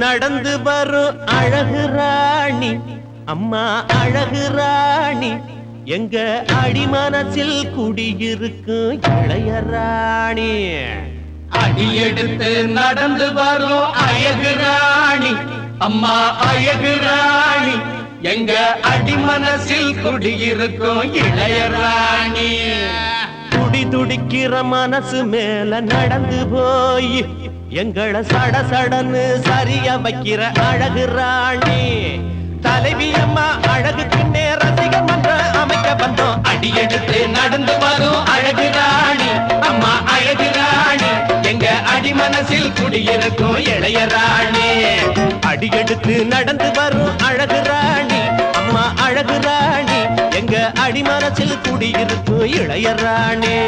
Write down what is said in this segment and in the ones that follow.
நடந்து வரும் அழகு ராணி அம்மா அழகு ராணி. எங்க அடிமனசில் குடியிருக்கும் இளைய ராணி. அடியெடுத்து நடந்து வரும் அழகு ராணி அம்மா அழகு ராணி. எங்க அடிமனசில் குடியிருக்கும் இளைய ராணி. துடி துடிக்கிற மனசு மேல நடந்து போய் எங்களை சட சடன்னு சரிய வைக்கிற அழகு ராணி. தலைவி அம்மா அழகுக்கு நேர மன்ற அமைக்க வந்தோம். அடியெடுத்து நடந்து வரும் அழகு ராணி. அம்மா அழகு ராணி. எங்க அடிமனசில் குடியிருக்கும் இளைய ராணி. அடியெடுத்து நடந்து வரும் அழகு ராணி. அம்மா அழகு ராணி. எங்க அடிமனசில் குடியிருக்கும் இளைய ராணி.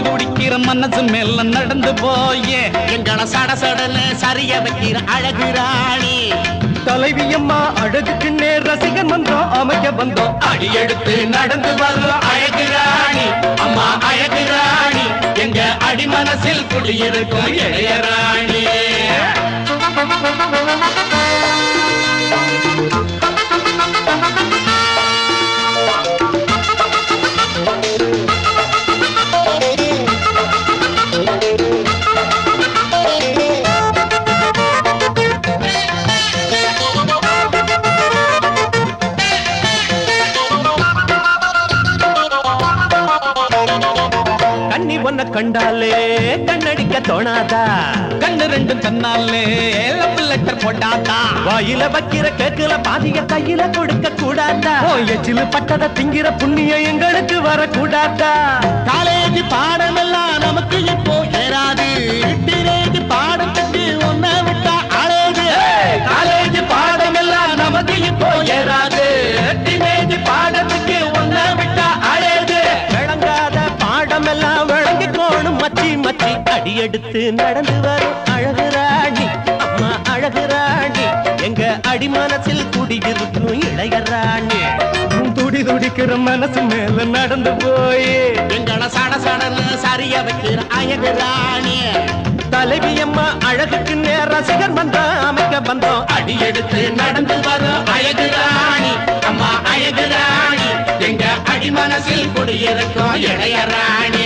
துடிக்கிற மனசு மேல நடந்து போயே. எங்களை சட சடன்னு சரிய வைக்கிற அழகு ராணி. தலைவி அம்மா அழகுக்கு நேர் ரசிகன் மன்றம் அமைக்க வந்தோம் அடியெடுத்து நடந்து வரும் அழகு ராணி. அம்மா அழகு ராணி. எங்க அடிமனசில் குடியிருக்கும் இளைய ராணி. ஒன்ன கண்டாலே கண்ணடிக்க தோணாதா? கண்ணு ரெண்டும் தன்னாலே லவ் லெட்டர் போட்டாதா? வாயில வைக்கிற கேக்குல பாதிய கையில கொடுக்க கூடாதா? ஓ எச்சிலு பட்டத திங்கிற புண்ணியம் எங்களுக்கு வரக்கூடாதா? காலேஜ் பாடமெல்லாம் நமக்கு இப்போ ஏறாது. அடியெடுத்து நடந்து வரும் அழகு ராணி. அம்மா அழகு ராணி. எங்க அடிமனசில் குடியிருக்கும் இளைய ராணி. துடி துடிக்கிற மனசு மேல நடந்து போய். எங்கள சட சடன்னு சரிய வைக்கிற அழகு ராணி. தலைவி அம்மா அழகுக்கு நேர ரசிகர் மன்றம் அமைக்க வந்தோம். அடியெடுத்து நடந்து வரும் அழகு ராணி. அம்மா அழகு ராணி. எங்க அடிமனசில் குடியிருக்கும் இளைய ராணி.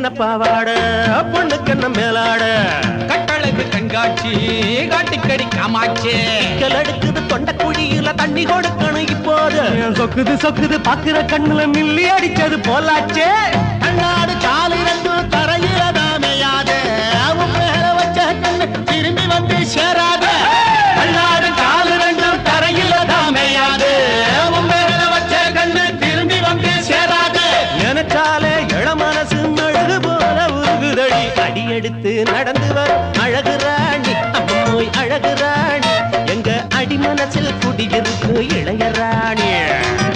பூவுக்கென்ன பாவாட பொண்ணுக்கென்ன மேலாட. கட்டழகு கண்காட்சி காட்டிக்கடி காமாட்சி. கல் எடுக்குது தொண்ட குழியில தண்ணி கொடுக்கணும் இப்போது. சொக்குது சொக்குது பாக்குற கண்ணுல மில்லி அடிச்சது போலாச்சே. அடி எடுத்து நடந்து வரும் அழகு ராணி அம்மோய் அழகு ராணி. எங்க அடி மனசில் குடியிருக்கு இளைய ராணி.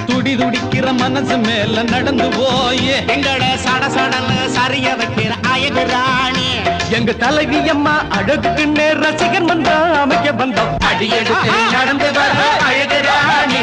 துடி துடிக்கிற மனசு மேல நடந்து போய். எங்கட சட சடன்னு சரிய வைக்கிற அழகு ராணி? எங்க தலைவி அம்மா அழகுக்கு நேர் ரசிகர் மன்றம் அமைக்க வந்தோம் அடியெடுத்து நடந்து வர அழகு ராணி.